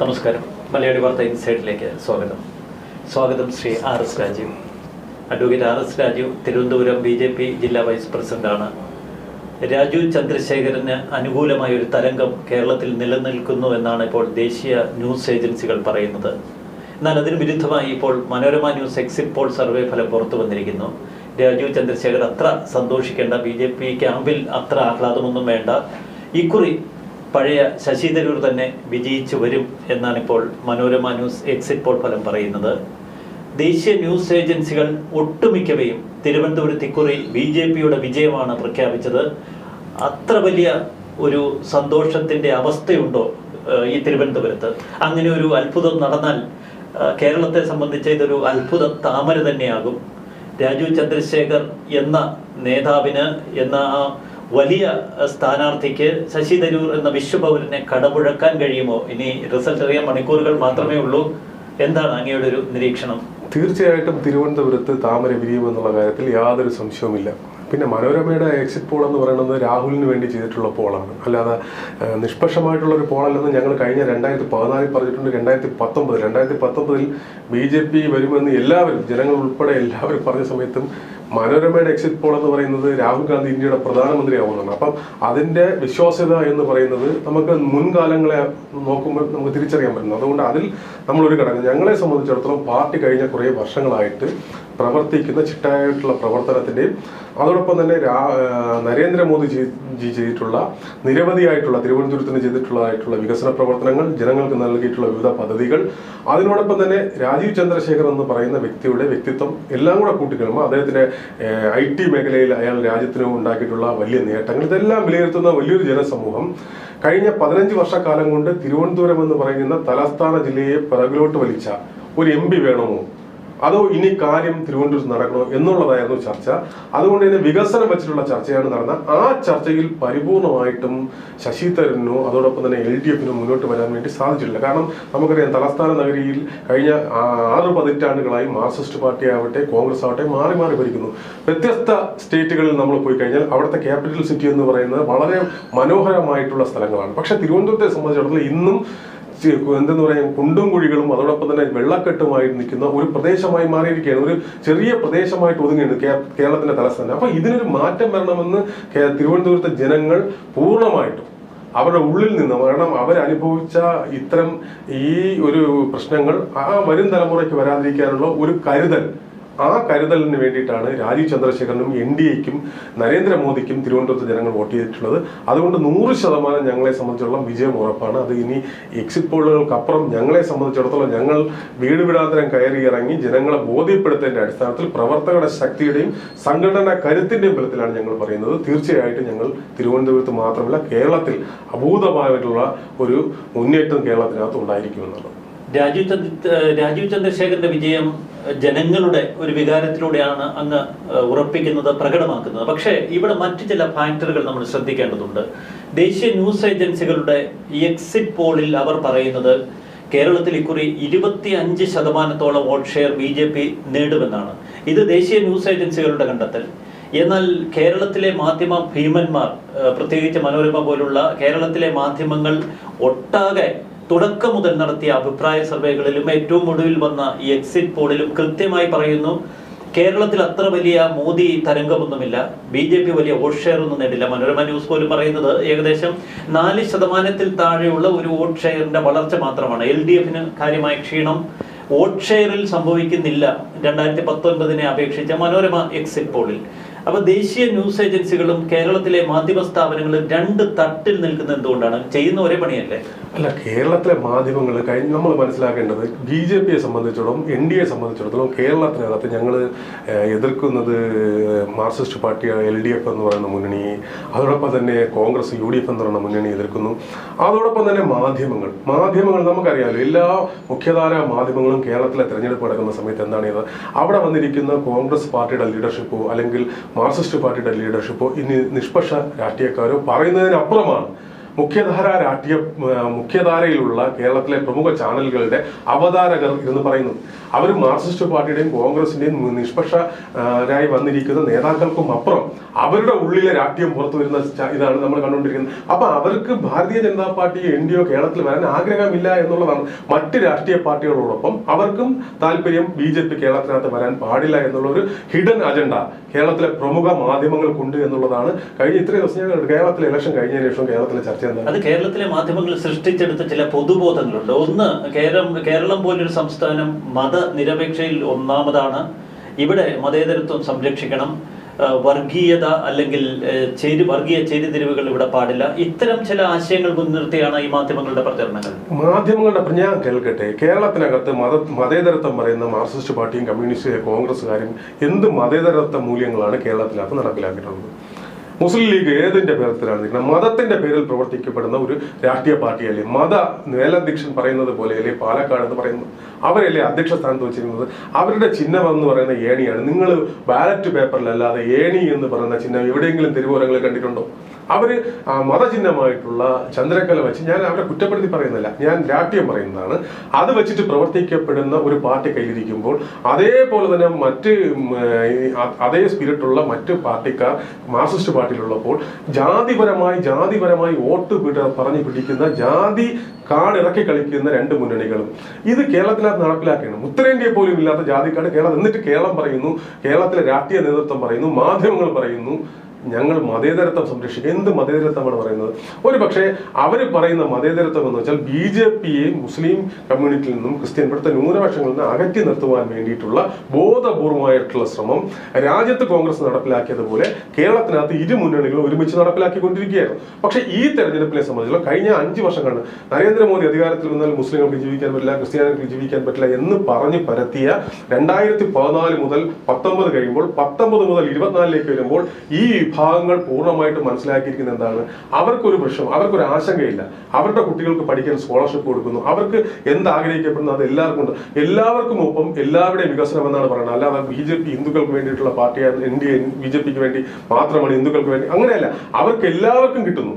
നമസ്കാരം. മലയാളി വാർത്ത ഇൻസൈഡിലേക്ക് സ്വാഗതം. സ്വാഗതം Shri R S Rajeev. Advocate R S Rajeev Thiruvananthapuram B J P ജില്ലാ വൈസ് പ്രസിഡന്റാണ്. രാജു ചന്ദ്രശേഖരന് അനുകൂലമായ ഒരു തരംഗം കേരളത്തിൽ നിലനിൽക്കുന്നു എന്നാണ് ഇപ്പോൾ ദേശീയ ന്യൂസ് ഏജൻസികൾ പറയുന്നത്. എന്നാൽ അതിന് വിരുദ്ധമായി ഇപ്പോൾ Manorama news exit poll survey ഫലം പുറത്തു വന്നിരിക്കുന്നു. രാജു ചന്ദ്രശേഖർ അത്ര സന്തോഷിക്കേണ്ട ബി ജെ പി ക്യാമ്പിൽ അത്ര ആഹ്ലാദമൊന്നും വേണ്ട. ഇക്കുറി പഴയ ശശി തരൂർ തന്നെ വിജയിച്ചു വരും എന്നാണ് ഇപ്പോൾ മനോരമ ന്യൂസ് എക്സിറ്റ് പോൾ ഫലം പറയുന്നത്. ദേശീയ ന്യൂസ് ഏജൻസികൾ ഒട്ടുമിക്കവയും തിരുവനന്തപുരത്ത് ഇക്കുറി ബി ജെ പിയുടെ വിജയമാണ് പ്രഖ്യാപിച്ചത്. അത്ര വലിയ ഒരു സന്തോഷത്തിന്റെ അവസ്ഥയുണ്ടോ ഈ തിരുവനന്തപുരത്ത്? അങ്ങനെ ഒരു അത്ഭുതം നടന്നാൽ കേരളത്തെ സംബന്ധിച്ച് ഇതൊരു അത്ഭുത താമര തന്നെയാകും. രാജു ചന്ദ്രശേഖർ എന്ന നേതാവിന് എന്ന ആ വലിയ സ്ഥാനാർത്ഥിക്ക് ശശി തരൂർ എന്ന വിശ്വപൗരനെ കടപുഴക്കാൻ കഴിയുമോ? ഇനി റിസൾട്ട് അറിയാൻ മണിക്കൂറുകൾ മാത്രമേ ഉള്ളൂ. എന്താണ് അങ്ങയുടെ ഒരു നിരീക്ഷണം? തീർച്ചയായിട്ടും തിരുവനന്തപുരത്ത് താമര വിരിയുമെന്നുള്ള കാര്യത്തിൽ യാതൊരു സംശയവുമില്ല. പിന്നെ മനോരമയുടെ എക്സിറ്റ് പോൾ എന്ന് പറയുന്നത് രാഹുലിന് വേണ്ടി ചെയ്തിട്ടുള്ള പോളാണ് അല്ലാതെ നിഷ്പക്ഷമായിട്ടുള്ള ഒരു പോളല്ലെന്ന് ഞങ്ങൾ കഴിഞ്ഞ രണ്ടായിരത്തി പതിനാലിൽ പറഞ്ഞിട്ടുണ്ട്. രണ്ടായിരത്തി പത്തൊമ്പത് രണ്ടായിരത്തി പത്തൊമ്പതിൽ ബി ജെ പി വരുമെന്ന് എല്ലാവരും ജനങ്ങൾ ഉൾപ്പെടെ എല്ലാവരും പറഞ്ഞ സമയത്തും മനോരമയുടെ എക്സിറ്റ് പോൾ എന്ന് പറയുന്നത് രാഹുൽ ഗാന്ധി ഇന്ത്യയുടെ പ്രധാനമന്ത്രിയാവുന്നതാണ് അപ്പം അതിന്റെ വിശ്വാസ്യത എന്ന് പറയുന്നത് നമുക്ക് മുൻകാലങ്ങളെ നോക്കുമ്പോൾ നമുക്ക് തിരിച്ചറിയാൻ പറ്റുന്നു. അതുകൊണ്ട് അതിൽ നമ്മളൊരു ഘടകം. ഞങ്ങളെ സംബന്ധിച്ചിടത്തോളം പാർട്ടി കഴിഞ്ഞ കുറേ വർഷങ്ങളായിട്ട് പ്രവർത്തിക്കുന്ന ചിട്ടയായിട്ടുള്ള പ്രവർത്തനത്തിന്റെയും അതോടൊപ്പം തന്നെ നരേന്ദ്രമോദി ജി ചെയ്തിട്ടുള്ള നിരവധിയായിട്ടുള്ള തിരുവനന്തപുരത്തിന് ചെയ്തിട്ടുള്ളതായിട്ടുള്ള വികസന പ്രവർത്തനങ്ങൾ ജനങ്ങൾക്ക് നൽകിയിട്ടുള്ള വിവിധ പദ്ധതികൾ അതിനോടൊപ്പം തന്നെ രാജീവ് ചന്ദ്രശേഖർ എന്ന് പറയുന്ന വ്യക്തിയുടെ വ്യക്തിത്വം എല്ലാം കൂടെ കൂട്ടിക്കഴിയുമ്പോൾ അദ്ദേഹത്തിന്റെ ഐ ടി മേഖലയിൽ അയാൾ രാജ്യത്തിന് ഉണ്ടാക്കിയിട്ടുള്ള വലിയ നേട്ടങ്ങൾ. ഇതെല്ലാം വിലയിരുത്തുന്ന വലിയൊരു ജനസമൂഹം കഴിഞ്ഞ പതിനഞ്ച് വർഷക്കാലം കൊണ്ട് തിരുവനന്തപുരം എന്ന് പറയുന്ന തലസ്ഥാന ജില്ലയെ പിറകിലോട്ട് വലിച്ച ഒരു എം പി വേണമോ? അതോ ഇനി കാര്യം തിരുവനന്തപുരത്ത് നടക്കണോ എന്നുള്ളതായിരുന്നു ചർച്ച. അതുകൊണ്ട് തന്നെ വികസനം വെച്ചിട്ടുള്ള ചർച്ചയാണ് നടന്ന ആ ചർച്ചയിൽ പരിപൂർണമായിട്ടും ശശി തരൂരിനോ അതോടൊപ്പം തന്നെ എൽ ഡി എഫിനോ മുന്നോട്ട് വരാൻ വേണ്ടി സാധിച്ചിട്ടില്ല. കാരണം നമുക്കറിയാം തലസ്ഥാന നഗരിയിൽ കഴിഞ്ഞ ആറ് പതിറ്റാണ്ടുകളായി മാർക്സിസ്റ്റ് പാർട്ടി ആവട്ടെ കോൺഗ്രസ് ആവട്ടെ മാറി മാറി ഭരിക്കുന്നു. വ്യത്യസ്ത സ്റ്റേറ്റുകളിൽ നമ്മൾ പോയി കഴിഞ്ഞാൽ അവിടുത്തെ ക്യാപിറ്റൽ സിറ്റി എന്ന് പറയുന്നത് വളരെ മനോഹരമായിട്ടുള്ള സ്ഥലങ്ങളാണ്. പക്ഷെ തിരുവനന്തപുരത്തെ സംബന്ധിച്ചിടത്തോളം ഇന്നും എന്തെന്ന് പറയാം കുണ്ടും കുഴികളും അതോടൊപ്പം തന്നെ വെള്ളക്കെട്ടുമായി നിൽക്കുന്ന ഒരു പ്രദേശമായി മാറിയിരിക്കുകയാണ്. ഒരു ചെറിയ പ്രദേശമായിട്ട് ഒതുങ്ങിയാണ് കേരളത്തിന്റെ തലസ്ഥാനം. അപ്പൊ ഇതിനൊരു മാറ്റം വരണമെന്ന് തിരുവനന്തപുരത്തെ ജനങ്ങൾ പൂർണമായിട്ടും അവരുടെ ഉള്ളിൽ നിന്ന് കാരണം അവരനുഭവിച്ച ഇത്തരം ഈ ഒരു പ്രശ്നങ്ങൾ ആ വരും തലമുറയ്ക്ക് വരാതിരിക്കാനുള്ള ഒരു കരുതൽ ആ കരുതലിന് വേണ്ടിയിട്ടാണ് രാജീവ് ചന്ദ്രശേഖരനും എൻ ഡി എക്കും നരേന്ദ്രമോദിക്കും തിരുവനന്തപുരത്ത് ജനങ്ങൾ വോട്ട് ചെയ്തിട്ടുള്ളത്. അതുകൊണ്ട് നൂറ് ശതമാനം ഞങ്ങളെ സംബന്ധിച്ചുള്ള വിജയം ഉറപ്പാണ്. അത് ഇനി എക്സിറ്റ് പോളുകൾക്കപ്പുറം ഞങ്ങളെ സംബന്ധിച്ചിടത്തോളം ഞങ്ങൾ വീട് വിടാന്തരം കയറി ഇറങ്ങി ജനങ്ങളെ ബോധ്യപ്പെടുത്തേണ്ട അടിസ്ഥാനത്തിൽ പ്രവർത്തകരുടെ ശക്തിയുടെയും സംഘടന കരുത്തിന്റെയും ബലത്തിലാണ് ഞങ്ങൾ പറയുന്നത്. തീർച്ചയായിട്ടും ഞങ്ങൾ തിരുവനന്തപുരത്ത് മാത്രമല്ല കേരളത്തിൽ അഭൂതമായിട്ടുള്ള ഒരു മുന്നേറ്റം കേരളത്തിനകത്ത് ഉണ്ടായിരിക്കുമെന്നുള്ളത് രാജീവ് ചന്ദ്ര രാജീവ് ചന്ദ്രശേഖരന്റെ വിജയം ജനങ്ങളുടെ ഒരു വികാരത്തിലൂടെയാണ് അങ്ങ് ഉറപ്പിക്കുന്നത് പ്രകടമാക്കുന്നത്. പക്ഷേ ഇവിടെ മറ്റു ചില ഫാക്ടറുകൾ നമ്മൾ ശ്രദ്ധിക്കേണ്ടതുണ്ട്. ദേശീയ ന്യൂസ് ഏജൻസികളുടെ എക്സിറ്റ് പോളിൽ അവർ പറയുന്നത് കേരളത്തിൽ ഇക്കുറി ഇരുപത്തി അഞ്ച് ശതമാനത്തോളം vote share B J P നേടുമെന്നാണ്. ഇത് ദേശീയ ന്യൂസ് ഏജൻസികളുടെ കണ്ടെത്തൽ. എന്നാൽ കേരളത്തിലെ മാധ്യമ ഭീമന്മാർ പ്രത്യേകിച്ച് മനോരമ പോലുള്ള കേരളത്തിലെ മാധ്യമങ്ങൾ ഒട്ടാകെ തുടക്കം മുതൽ നടത്തിയ അഭിപ്രായ സർവേകളിലും ഏറ്റവും ഒടുവിൽ വന്ന ഈ എക്സിറ്റ് പോളിലും കൃത്യമായി പറയുന്നു കേരളത്തിൽ അത്ര വലിയ മോദി തരംഗമൊന്നുമില്ല ബി ജെ പി വലിയ വോട്ട് ഷെയർ ഒന്നും നേടില്ല. മനോരമ ന്യൂസ് പോലും പറയുന്നത് ഏകദേശം നാല് ശതമാനത്തിൽ താഴെയുള്ള ഒരു വോട്ട് ഷെയറിന്റെ വളർച്ച മാത്രമാണ്. എൽ ഡി എഫിന് കാര്യമായ ക്ഷീണം വോട്ട് ഷെയറിൽ സംഭവിക്കുന്നില്ല. രണ്ടായിരത്തി പത്തൊൻപതിനെ അപേക്ഷിച്ച മനോരമ എക്സിറ്റ് പോളിൽ അപ്പൊ ദേശീയ ന്യൂസ് ഏജൻസികളും കേരളത്തിലെ മാധ്യമ സ്ഥാപനങ്ങളും രണ്ട് തട്ടിൽ നിൽക്കുന്ന എന്തുകൊണ്ടാണ്? ചെയ്യുന്ന ഒരേ പണിയല്ലേ? അല്ല കേരളത്തിലെ മാധ്യമങ്ങൾ കഴിഞ്ഞ് നമ്മൾ മനസ്സിലാക്കേണ്ടത് ബി ജെ പിയെ സംബന്ധിച്ചിടത്തോളം എൻ ഡി എ സംബന്ധിച്ചിടത്തോളം കേരളത്തിനകത്ത് ഞങ്ങൾ എതിർക്കുന്നത് Marxist party L D F എന്ന് പറയുന്ന മുന്നണി അതോടൊപ്പം തന്നെ കോൺഗ്രസ് യു ഡി എഫ് എന്ന് പറയുന്ന മുന്നണി എതിർക്കുന്നു. അതോടൊപ്പം തന്നെ മാധ്യമങ്ങൾ. മാധ്യമങ്ങൾ നമുക്കറിയാമല്ലോ എല്ലാ മുഖ്യധാര മാധ്യമങ്ങളും കേരളത്തിലെ തെരഞ്ഞെടുപ്പ് നടക്കുന്ന സമയത്ത് എന്താണ് അവിടെ വന്നിരിക്കുന്ന കോൺഗ്രസ് പാർട്ടിയുടെ ലീഡർഷിപ്പോ അല്ലെങ്കിൽ മാർക്സിസ്റ്റ് പാർട്ടിയുടെ ലീഡർഷിപ്പോ ഇനി നിഷ്പക്ഷ രാഷ്ട്രീയക്കാരോ പറയുന്നതിനപ്പുറമാണ് മുഖ്യധാര രാഷ്ട്രീയ മുഖ്യധാരയിലുള്ള കേരളത്തിലെ പ്രമുഖ ചാനലുകളുടെ അവതാരകർ എന്ന് പറയുന്നത്. അവർ മാർക്സിസ്റ്റ് പാർട്ടിയുടെയും കോൺഗ്രസിന്റെയും നിഷ്പക്ഷരായി വന്നിരിക്കുന്ന നേതാക്കൾക്കും അപ്പുറം അവരുടെ ഉള്ളിലെ രാഷ്ട്രീയം പുറത്തു വരുന്ന ഇതാണ് നമ്മൾ കണ്ടുകൊണ്ടിരിക്കുന്നത്. അപ്പൊ അവർക്ക് Bharatiya Janata party N D A കേരളത്തിൽ വരാൻ ആഗ്രഹമില്ല എന്നുള്ളതാണ് മറ്റ് രാഷ്ട്രീയ പാർട്ടികളോടൊപ്പം അവർക്കും താല്പര്യം ബി ജെ പി കേരളത്തിനകത്ത് വരാൻ പാടില്ല എന്നുള്ള ഒരു ഹിഡൻ അജണ്ട കേരളത്തിലെ പ്രമുഖ മാധ്യമങ്ങൾക്കുണ്ട് എന്നുള്ളതാണ് കഴിഞ്ഞ ഇത്രയും ദിവസം ഞാൻ കേരളത്തിലെ ഇലക്ഷൻ കഴിഞ്ഞതിന് ശേഷം കേരളത്തിലെ ചർച്ച അത് കേരളത്തിലെ മാധ്യമങ്ങൾ സൃഷ്ടിച്ചെടുത്ത ചില പൊതുബോധങ്ങളുണ്ട്. ഒന്ന് കേരളം കേരളം പോലൊരു സംസ്ഥാനം മതനിരപേക്ഷയിൽ ഒന്നാമതാണ്. ഇവിടെ മതേതരത്വം സംരക്ഷിക്കണം. വർഗീയത അല്ലെങ്കിൽ ചേരി വർഗീയ ചേരിതിരിവുകൾ ഇവിടെ പാടില്ല. ഇത്തരം ചില ആശയങ്ങൾ മുൻനിർത്തിയാണ് ഈ മാധ്യമങ്ങളുടെ പ്രചരണങ്ങൾ. മാധ്യമങ്ങളുടെ ഞാൻ കേൾക്കട്ടെ. കേരളത്തിനകത്ത് മത മതേതരത്വം പറയുന്ന മാർക്സിസ്റ്റ് പാർട്ടിയും കമ്മ്യൂണിസ്റ്റ് കോൺഗ്രസ്സുകാരും എന്ത് മതേതരത്വ മൂല്യങ്ങളാണ് കേരളത്തിനകത്ത് നടപ്പിലാക്കിയിട്ടുള്ളത്? മുസ്ലിം ലീഗ് ഏതിന്റെ പേരത്തിലാണ്? നിൽക്കുന്നത് മതത്തിന്റെ പേരിൽ പ്രവർത്തിക്കപ്പെടുന്ന ഒരു രാഷ്ട്രീയ പാർട്ടിയല്ലേ? മത മേലധ്യക്ഷൻ പറയുന്നത് പോലെയല്ലേ? പാലക്കാട് എന്ന് പറയുന്നത്. അവരല്ലേ അധ്യക്ഷ സ്ഥാനത്ത് വെച്ചിരുന്നത്? അവരുടെ ചിഹ്നം എന്ന് പറയുന്ന ഏണിയാണ്. നിങ്ങൾ ബാലറ്റ് പേപ്പറിലല്ലാതെ ഏണി എന്ന് പറയുന്ന ചിഹ്നം എവിടെയെങ്കിലും തിരുവോരങ്ങളിൽ കണ്ടിട്ടുണ്ടോ? അവർ ആ മതചിഹ്നമായിട്ടുള്ള ചന്ദ്രക്കല വെച്ച് ഞാൻ അവരെ കുറ്റപ്പെടുത്തി പറയുന്നില്ല. ഞാൻ രാഷ്ട്രീയം പറയുന്നതാണ്. അത് വെച്ചിട്ട് പ്രവർത്തിക്കപ്പെടുന്ന ഒരു പാർട്ടി കയ്യിലിരിക്കുമ്പോൾ അതേപോലെ തന്നെ മറ്റ് അതേ സ്പിരിറ്റുള്ള മറ്റ് പാർട്ടിക്കാർ മാർക്സിസ്റ്റ് പാർട്ടിയിലുള്ളപ്പോൾ ജാതിപരമായി ജാതിപരമായി വോട്ട് പറഞ്ഞു പിടിക്കുന്ന ജാതി കാർഡ് ഇറക്കി കളിക്കുന്ന രണ്ട് മുന്നണികളും. ഇത് കേരളത്തിനകത്ത് നടപ്പിലാക്കണം ഉത്തരേന്ത്യ പോലും ഇല്ലാത്ത ജാതിക്കാട് കേരളം. എന്നിട്ട് കേരളം പറയുന്നു കേരളത്തിലെ രാഷ്ട്രീയ നേതൃത്വം പറയുന്നു മാധ്യമങ്ങൾ പറയുന്നു ഞങ്ങൾ മതേതരത്വം സംരക്ഷിക്കുക എന്ത് മതേതരത്വമാണ് പറയുന്നത്? ഒരു പക്ഷേ അവർ പറയുന്ന മതേതരത്വം എന്ന് വെച്ചാൽ ബി ജെ പിയെ മുസ്ലിം കമ്മ്യൂണിറ്റിയിൽ നിന്നും ക്രിസ്ത്യൻ ഇവിടുത്തെ ന്യൂനപക്ഷങ്ങളിൽ നിന്ന് അകറ്റി നിർത്തുവാൻ വേണ്ടിയിട്ടുള്ള ബോധപൂർവമായിട്ടുള്ള ശ്രമം രാജ്യത്ത് കോൺഗ്രസ് നടപ്പിലാക്കിയതുപോലെ കേരളത്തിനകത്ത് ഇരു മുന്നണികളും ഒരുമിച്ച് നടപ്പിലാക്കിക്കൊണ്ടിരിക്കുകയായിരുന്നു. പക്ഷേ ഈ തെരഞ്ഞെടുപ്പിനെ സംബന്ധിച്ചുള്ള കഴിഞ്ഞ അഞ്ച് വർഷം കണ്ട് നരേന്ദ്രമോദി അധികാരത്തിൽ വന്നാൽ മുസ്ലിങ്ങൾക്ക് ജീവിക്കാൻ പറ്റില്ല ക്രിസ്ത്യാനികൾക്ക് ജീവിക്കാൻ പറ്റില്ല എന്ന് പറഞ്ഞ് പരത്തിയ രണ്ടായിരത്തി പതിനാല് മുതൽ പത്തൊമ്പത് കഴിയുമ്പോൾ പത്തൊമ്പത് മുതൽ ഇരുപത്തിനാലിലേക്ക് വരുമ്പോൾ ഈ വിഭാഗങ്ങൾ പൂർണമായിട്ട് മനസ്സിലാക്കിയിരിക്കുന്ന എന്താണ്? അവർക്കൊരു പ്രശ്നം അവർക്കൊരു ആശങ്കയില്ല. അവരുടെ കുട്ടികൾക്ക് പഠിക്കാൻ സ്കോളർഷിപ്പ് കൊടുക്കുന്നു. അവർക്ക് എന്ത് ആഗ്രഹിക്കപ്പെടുന്നു അത് എല്ലാവർക്കും ഉണ്ട്. എല്ലാവർക്കും ഒപ്പം എല്ലാവരുടെയും വികസനം എന്നാണ് പറയുന്നത്. അല്ലാതെ ബി ജെ പി ഹിന്ദുക്കൾക്ക് വേണ്ടിയിട്ടുള്ള പാർട്ടിയാണ് N D A B J പിക്ക് വേണ്ടി മാത്രമാണ് ഹിന്ദുക്കൾക്ക് വേണ്ടി. അങ്ങനെയല്ല. അവർക്ക് എല്ലാവർക്കും കിട്ടുന്നു.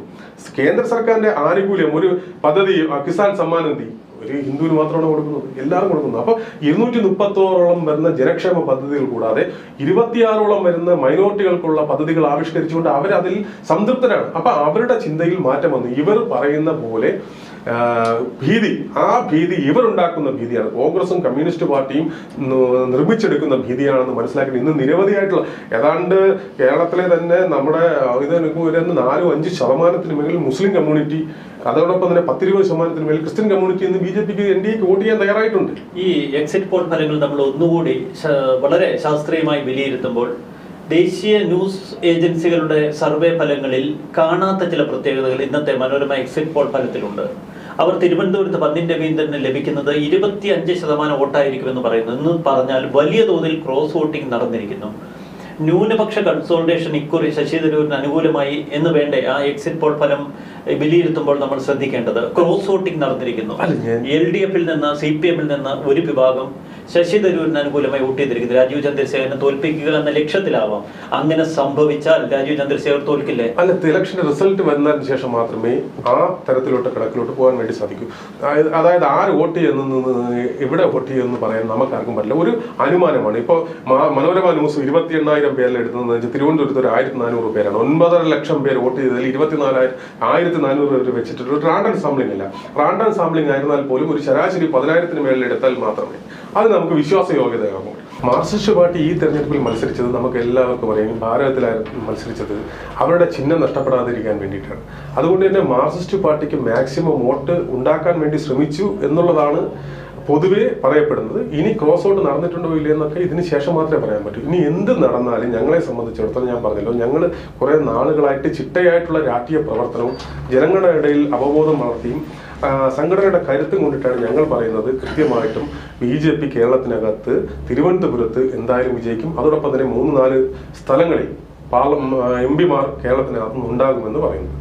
കേന്ദ്ര സർക്കാരിന്റെ ആനുകൂല്യം ഒരു പദ്ധതി കിസാൻ സമ്മാൻ നിധി ഒരു ഹിന്ദുവിന് മാത്രമാണ് കൊടുക്കുന്നത്. എല്ലാവരും കൊടുക്കുന്നത് അപ്പൊ ഇരുന്നൂറ്റി മുപ്പത്തോളം വരുന്ന ജനക്ഷേമ പദ്ധതികൾ കൂടാതെ ഇരുപത്തിയാറോളം വരുന്ന മൈനോറിറ്റികൾക്കുള്ള പദ്ധതികൾ ആവിഷ്കരിച്ചുകൊണ്ട് അവർ അതിൽ സംതൃപ്തരാണ്. അപ്പൊ അവരുടെ ചിന്തയിൽ മാറ്റം വന്നു. ഇവർ പറയുന്ന പോലെ ഭീതി ആ ഭീതി ഇവരുണ്ടാക്കുന്ന ഭീതിയാണ്. കോൺഗ്രസും കമ്മ്യൂണിസ്റ്റ് പാർട്ടിയും നിർമ്മിച്ചെടുക്കുന്ന ഭീതിയാണെന്ന് മനസ്സിലാക്കി ഇന്ന് നിരവധിയായിട്ടുള്ള ഏതാണ്ട് കേരളത്തിലെ തന്നെ നമ്മുടെ ഇത് ഒരു നാലും അഞ്ച് ശതമാനത്തിന് മുകളിൽ മുസ്ലിം കമ്മ്യൂണിറ്റി അതോടൊപ്പം തന്നെ പത്തിരുപത് ശതമാനത്തിന് മേൽ ക്രിസ്ത്യൻ കമ്മ്യൂണിറ്റി ബി ജെ പിക്ക് എൻ ഡി എക്ക് വോട്ട് ചെയ്യാൻ തയ്യാറായിട്ടുണ്ട്. ഈ എക്സിറ്റ് പോൾ ഫലങ്ങൾ നമ്മൾ ഒന്നുകൂടി വളരെ ശാസ്ത്രീയമായി വിലയിരുത്തുമ്പോൾ ദേശീയ ന്യൂസ് ഏജൻസികളുടെ സർവേ ഫലങ്ങളിൽ കാണാത്ത ചില പ്രത്യേകതകൾ ഇന്നത്തെ മനോരമ എക്സിറ്റ് പോൾ ഫലത്തിലുണ്ട്. അവർ തിരുവനന്തപുരത്ത് പന്നിൻ രവീന്ദ്രന് ലഭിക്കുന്നത് ഇരുപത്തി അഞ്ച് ശതമാനം വോട്ടായിരിക്കുമെന്ന് പറയുന്നു. എന്ന് പറഞ്ഞാൽ വലിയ തോതിൽ ക്രോസ് വോട്ടിംഗ് നടന്നിരിക്കുന്നു. ന്യൂനപക്ഷ കൺസോൾട്ടേഷൻ ഇക്കുറി ശശി തരൂരിന് അനുകൂലമായി എന്ന് വേണ്ടേ? ആ എക്സിറ്റ് പോൾ ഫലം വിലയിരുത്തുമ്പോൾ നമ്മൾ ശ്രദ്ധിക്കേണ്ടത്. ക്രോസ് വോട്ടിംഗ് നടന്നിരിക്കുന്നു. എൽ ഡി എഫിൽ നിന്ന് സി പി എമ്മിൽ നിന്ന് ഒരു വിഭാഗം ശശി തരൂരിന് അനുകൂലമായി വോട്ട് ചെയ്തിരിക്കുന്നത് രാജീവ് ചന്ദ്രശേഖരനെ തോൽപ്പിക്കുക എന്ന ലക്ഷ്യത്തിലാവാം. അങ്ങനെ സംഭവിച്ചാൽ രാജീവ് ചന്ദ്രശേഖർ തോൽക്കില്ലേ? അല്ല ഇലക്ഷൻ റിസൾട്ട് വന്നതിന് ശേഷം മാത്രമേ ആ തരത്തിലോട്ട് കിടക്കിലോട്ട് പോകാൻ വേണ്ടി സാധിക്കൂ. അതായത് ആര് വോട്ട് ചെയ്യുന്നു എവിടെ വോട്ട് ചെയ്യുമെന്ന് പറയാൻ നമുക്ക് ആർക്കും പറ്റില്ല. ഒരു അനുമാനമാണ്. ഇപ്പോൾ മനോരമ ന്യൂസ് ഇരുപത്തി എണ്ണായിരം പേരിൽ എടുത്തതെന്ന് വെച്ചാൽ തിരുവനന്തപുരത്ത് ഒരു ആയിരത്തി നാനൂറ് പേരാണ്. ഒൻപതര ലക്ഷം പേര് വോട്ട് ചെയ്തതിൽ ഇരുപത്തിനാലായിരം ആയിരത്തി നാനൂറ് പേര് വെച്ചിട്ട് ഒരു റാൻഡം സാമ്പിളിംഗ് അല്ല. റാൻഡം സാമ്പിളിംഗ് ആയിരുന്നാൽ പോലും ഒരു ശരാശരി പതിനായിരത്തിന് മേളിൽ എടുത്താൽ മാത്രമേ. അത് നമുക്ക് വിശ്വാസ യോഗ്യതയാകും മാർക്സിസ്റ്റ് പാർട്ടി ഈ തെരഞ്ഞെടുപ്പിൽ മത്സരിച്ചത് നമുക്ക് എല്ലാവർക്കും അറിയാം. ഭാരതത്തിലായിരുന്നു മത്സരിച്ചത് അവരുടെ ചിഹ്നം നഷ്ടപ്പെടാതിരിക്കാൻ വേണ്ടിയിട്ടാണ്. അതുകൊണ്ട് തന്നെ മാർക്സിസ്റ്റ് പാർട്ടിക്ക് മാക്സിമം വോട്ട് ഉണ്ടാക്കാൻ വേണ്ടി ശ്രമിച്ചു എന്നുള്ളതാണ് പൊതുവേ പറയപ്പെടുന്നത്. ഇനി ക്രോസ് ഔട്ട് നടന്നിട്ടുണ്ടോ ഇല്ല എന്നൊക്കെ ഇതിന് ശേഷം മാത്രമേ പറയാൻ പറ്റൂ. ഇനി എന്ത് നടന്നാലും ഞങ്ങളെ സംബന്ധിച്ചിടത്തോളം ഞാൻ പറഞ്ഞല്ലോ ഞങ്ങൾ കുറെ നാളുകളായിട്ട് ചിട്ടയായിട്ടുള്ള രാഷ്ട്രീയ പ്രവർത്തനവും ജനങ്ങളുടെ ഇടയിൽ അവബോധം വളർത്തിയും സംഘടനയുടെ കരുത്തും കൊണ്ടിട്ടാണ് ഞങ്ങൾ പറയുന്നത് കൃത്യമായിട്ടും ബി ജെ പി കേരളത്തിനകത്ത് തിരുവനന്തപുരത്ത് എന്തായാലും വിജയിക്കും. അതോടൊപ്പം തന്നെ മൂന്ന് നാല് സ്ഥലങ്ങളിൽ പാർലം എം പിമാർ കേരളത്തിനകത്ത് ഉണ്ടാകുമെന്ന് പറയുന്നു.